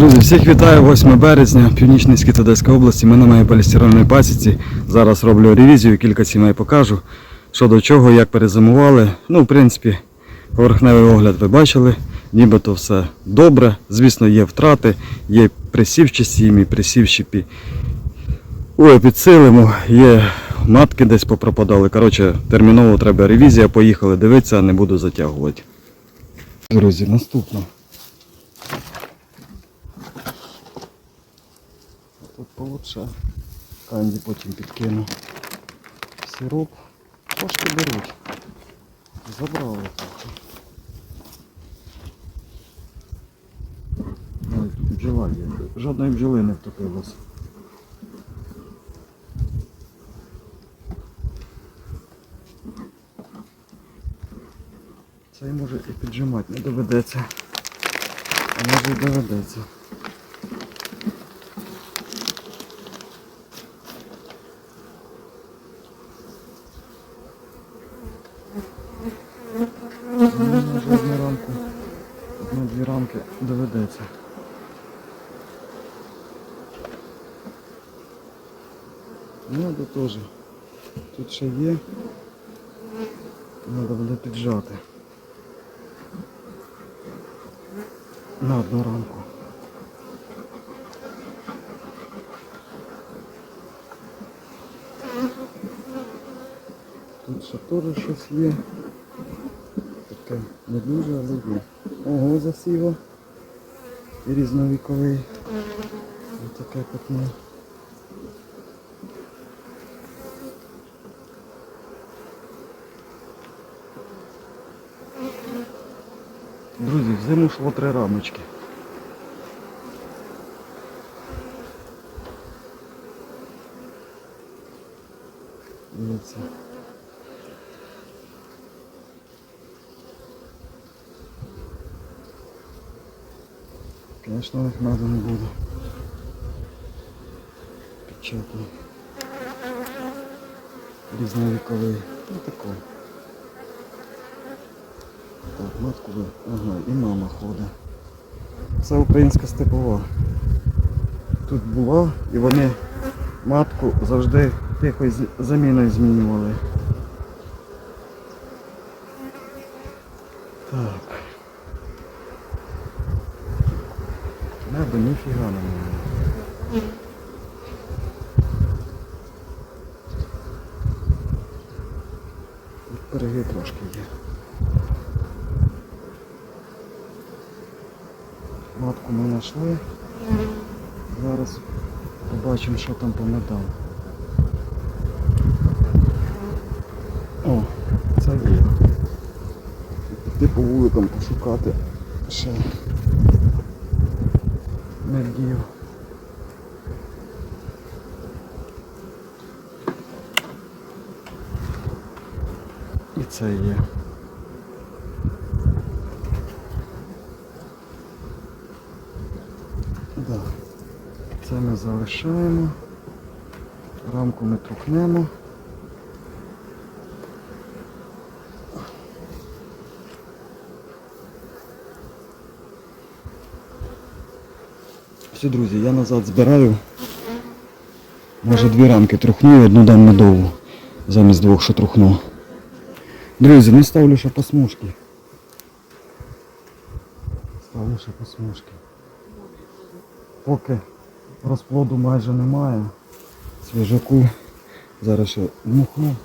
Друзі, всіх вітаю 8 березня, північний схід Одеської області. Ми на моїй полістирольній пасіці. Зараз роблю ревізію, кілька сімей покажу. Що до чого, як перезимували. Ну, в принципі, поверхневий огляд ви бачили. Нібито все добре. Звісно, є втрати, є присівчі сім'ї, присівчі пі... Ой, підсилимо, є матки десь попропадали. Коротше, терміново треба ревізія, поїхали дивитися, не буду затягувати. Друзі, наступно. Тут получше. Канді потім підкину. Сироп. Кошки беруть. Забрали. Навіть бджола є. Жодної бджоли не втопилось. Це може і піджимати не доведеться. А може і доведеться. Ну, може одну рамку, одну-дві рамки доведеться. Надо теж. Тут ще є. Треба буде піджати. На одну рамку. Тут ще теж щось є. Таке не дуже, але є. Ого, засіло. Різновіковий. Ось таке пятно. Друзі, в зиму три рамочки. Дивіться. Конечно, їх надо не буду. Печатний. Різновіковий. Ну такой. Так, матку ви. Ага, і мама ходить. Це українська степова. Тут була і вони матку завжди якоюсь заміною змінювали. Так. Небо ніфіга немає. І Пироги трошки є. Матку ми знайшли. Зараз побачимо, що там по медам. О, це є. Піти по вуликам пошукати ще медів. І це є. Да. Це ми залишаємо. Рамку ми трухнемо. Все, друзі, я назад збираю. Може дві рамки трухну і одну дам медову. Замість двох, що трухну. Друзі, не ставлю ще по смужки. Ставлю ще по смужки. Поки розплоду майже немає. Свіжаку. Зараз ще дмухну.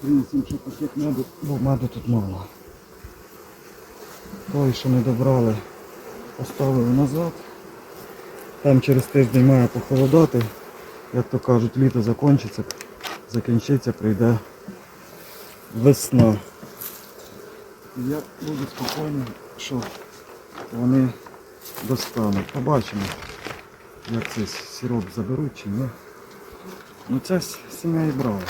Принесемо ще пакет меду, бо меду тут мало. Той, що не добрали, поставили назад. Там через тиждень має похолодати. Як то кажуть, літо закінчиться, закінчиться, прийде весна. Я буду спокійний, що вони достануть. Побачимо, як цей сироп заберуть чи ні. Ну ця сім'я і брала.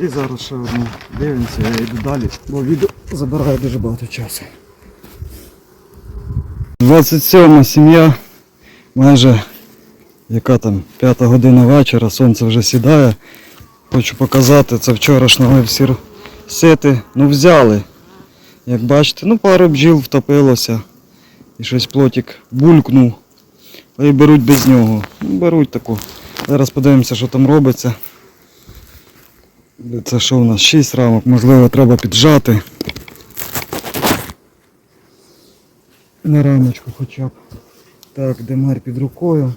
І зараз ще одну дивимося, я йду далі, бо відео забирає дуже багато часу. 27 сім'я, майже яка там п'ята година вечора, сонце вже сідає. Хочу показати, це вчорашнього всі сити, ну взяли. Як бачите, ну пару бджіл втопилося. І щось плотик булькнув. І беруть без нього. Ну, беруть таку. Зараз подивимося, що там робиться. Це що у нас? 6 рамок, можливо, треба піджати. На рамочку хоча б. Так, демар під рукою.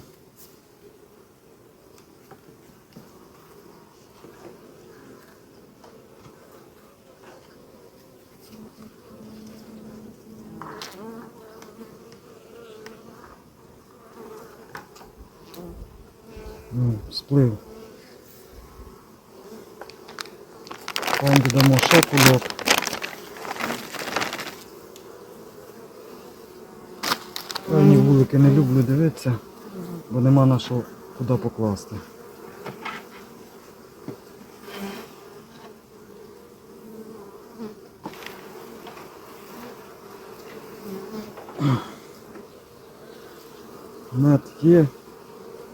Ну, сплив. Там додамо ще кульок. Крайні вулики не люблю дивитися, бо нема на що куди покласти. Мед є.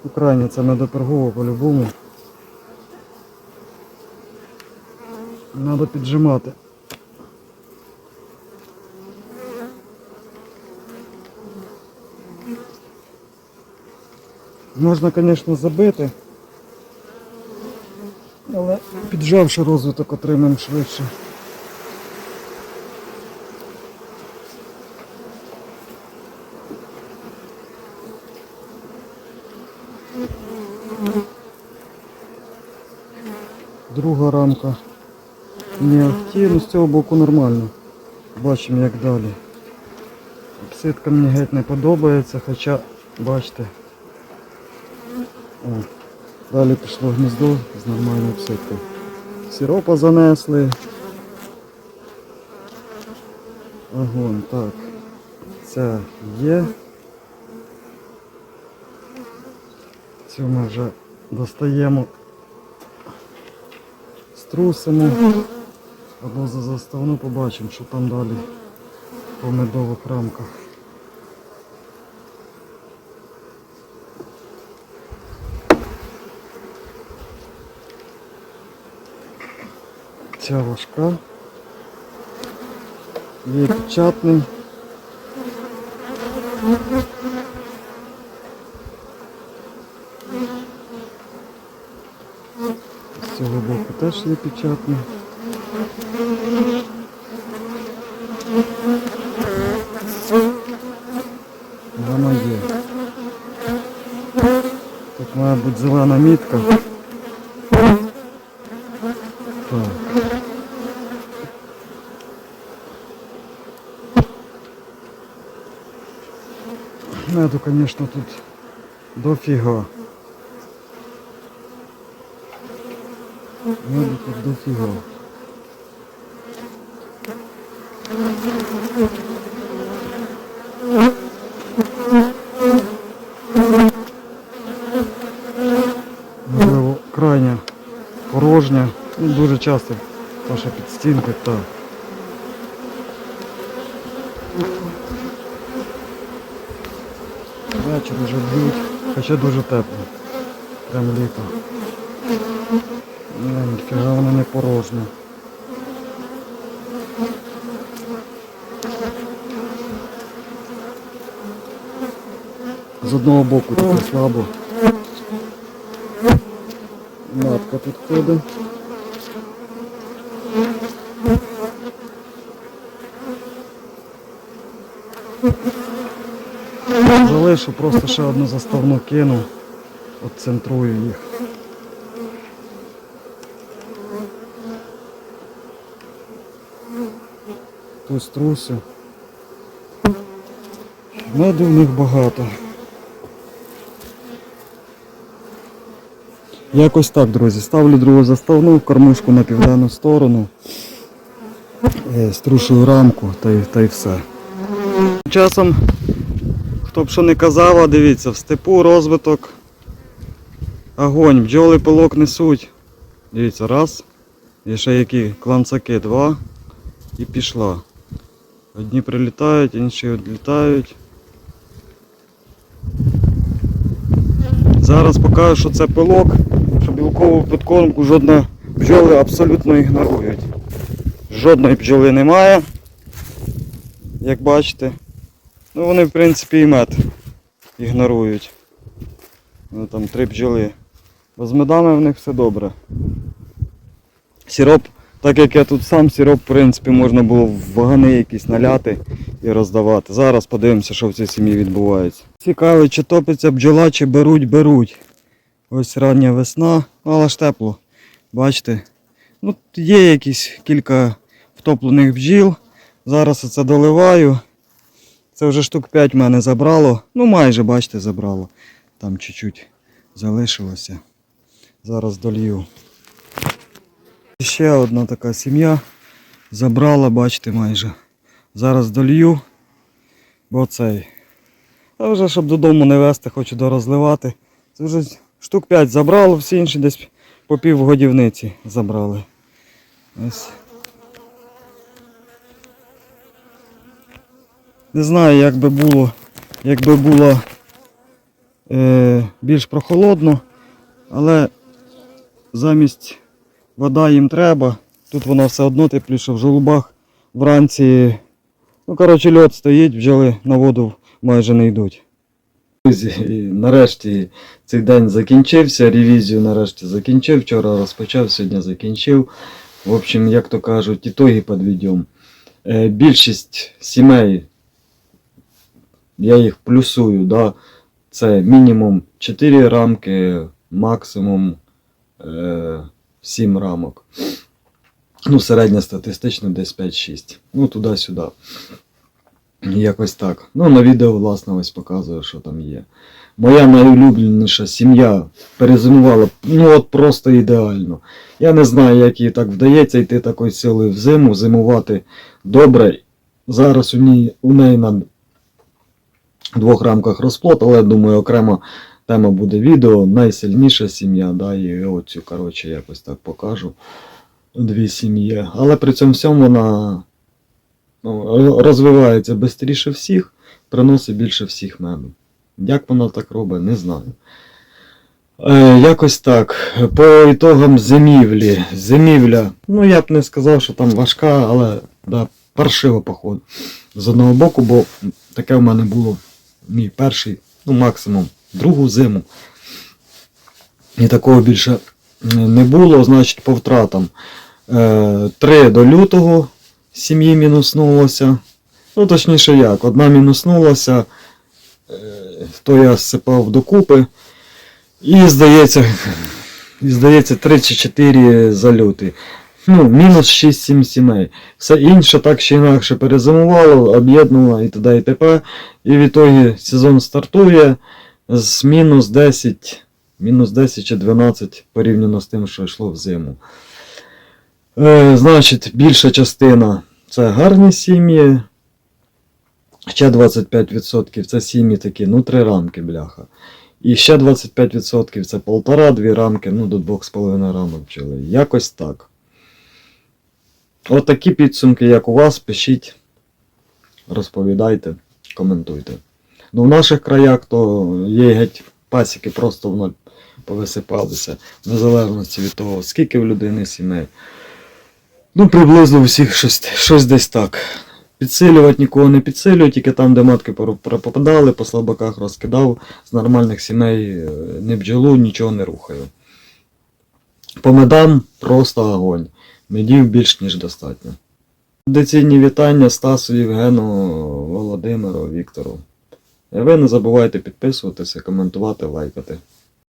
Україні це медоторгово по-любому. Треба піджимати. Можна, звісно, забити, але піджавши розвиток отримаємо швидше. Друга рамка не ахті, ну з цього боку нормально. Бачимо як далі. Обсидка мені геть не подобається, хоча, бачите. О, далі пішло гніздо з нормальною обсидкою. Сиропа занесли. Огонь, так. Це є. Цю ми вже достаємо струсимо або за заставну побачимо, що там далі по медових рамках. Ця важка. Є печатний. теж є печатний. Вона є. Тут має бути зелена мітка. Так. Меду, звісно, тут дофіга. Тут дофіга. Можливо, крайня порожня. Ну, дуже часто ваша підстінка так. Вечір вже б'ють, хоча дуже тепло. Прям літо. Ніфіга вона не порожня. З одного боку таке слабо. Матка тут ходить. Залишу, просто ще одну заставну кину, отцентрую їх. Ту струсю. Меду в них багато. Якось так, друзі. Ставлю другу заставну, кормушку на південну сторону. Е, Струшую рамку та й, та й все. Часом, хто б що не казав, а дивіться, в степу розвиток. Огонь, бджоли пилок несуть. Дивіться, раз. І ще які кланцаки, два. І пішла. Одні прилітають, інші відлітають. Зараз покажу, що це пилок, що білкову підкормку жодна бджоли абсолютно ігнорують. Жодної бджоли немає, як бачите. Ну вони в принципі і мед ігнорують. Ну, там три бджоли. Бо з медами в них все добре. Сироп, так як я тут сам, сироп, в принципі, можна було в вагани якісь наляти і роздавати. Зараз подивимося, що в цій сім'ї відбувається. Цікаво, чи топиться бджола, чи беруть, беруть. Ось рання весна, але ж тепло. Бачите? Ну, є якісь кілька втоплених бджіл. Зараз оце доливаю. Це вже штук 5 мене забрало. Ну майже, бачите, забрало. Там чуть-чуть залишилося. Зараз долью. Ще одна така сім'я. Забрала, бачите, майже. Зараз долью. Бо цей. А вже щоб додому не вести, хочу дорозливати. Це вже штук 5 забрало, всі інші десь по пів годівниці забрали. Ось. Не знаю, як би було, якби було е, більш прохолодно, але замість вода їм треба. Тут вона все одно тепліше в жолубах вранці. Ну, коротше, льот стоїть, бджоли на воду майже не йдуть. Нарешті цей день закінчився, ревізію нарешті закінчив, вчора розпочав, сьогодні закінчив. В общем, як то кажуть, ітоги підведемо. Е, Більшість сімей, я їх плюсую, да, це мінімум 4 рамки, максимум е, 7 рамок. Ну, середньостатистично десь 5-6. Ну, туди-сюди. Якось так. Ну, на відео, власне, ось показую, що там є. Моя найулюбленіша сім'я перезимувала ну от просто ідеально. Я не знаю, як їй так вдається йти такою силою в зиму, зимувати добре. Зараз у, ній, у неї на двох рамках розплод, але думаю, окрема тема буде відео. Найсильніша сім'я, да, і оцю, коротше, якось так покажу. Дві сім'ї. Але при цьому всьому вона ну, розвивається швидше всіх, приносить більше всіх меду. Як вона так робить, не знаю. Е, якось так. По ітогам зимівлі. Зимівля. Ну я б не сказав, що там важка, але да, паршиво, походу. З одного боку, бо таке в мене було мій перший, ну максимум, другу зиму. І такого більше е, не було, значить, по втратам. Е, Три до лютого сім'ї мінуснулося. Ну, точніше як, одна мінуснулася, е, то я зсипав докупи. І здається, і здається 3 чи 4 зальоти. Ну, мінус 6-7 сімей. Все інше так чи інакше перезимувало, об'єднувало і т.д. і т.п. І в ітогі сезон стартує з мінус 10, мінус 10 чи 12 порівняно з тим, що йшло в зиму. Е, значить, більша частина це гарні сім'ї. Ще 25% це сім'ї такі, ну, три рамки, бляха. І ще 25% це полтора-дві рамки, ну до 2,5 рамок бджоли. Якось так. От такі підсумки, як у вас, пишіть, розповідайте, коментуйте. Ну в наших краях то є геть пасіки просто в ноль повисипалися, в незалежності від того, скільки в людини сімей. Ну, приблизно всіх щось, щось десь так. Підсилювати нікого не підсилюю, тільки там, де матки попадали, по слабаках розкидав, з нормальних сімей е, не бджолу, нічого не рухаю. По медам просто огонь. Медів більш ніж достатньо. Традиційні вітання Стасу, Євгену, Володимиру, Віктору. Ви не забувайте підписуватися, коментувати, лайкати.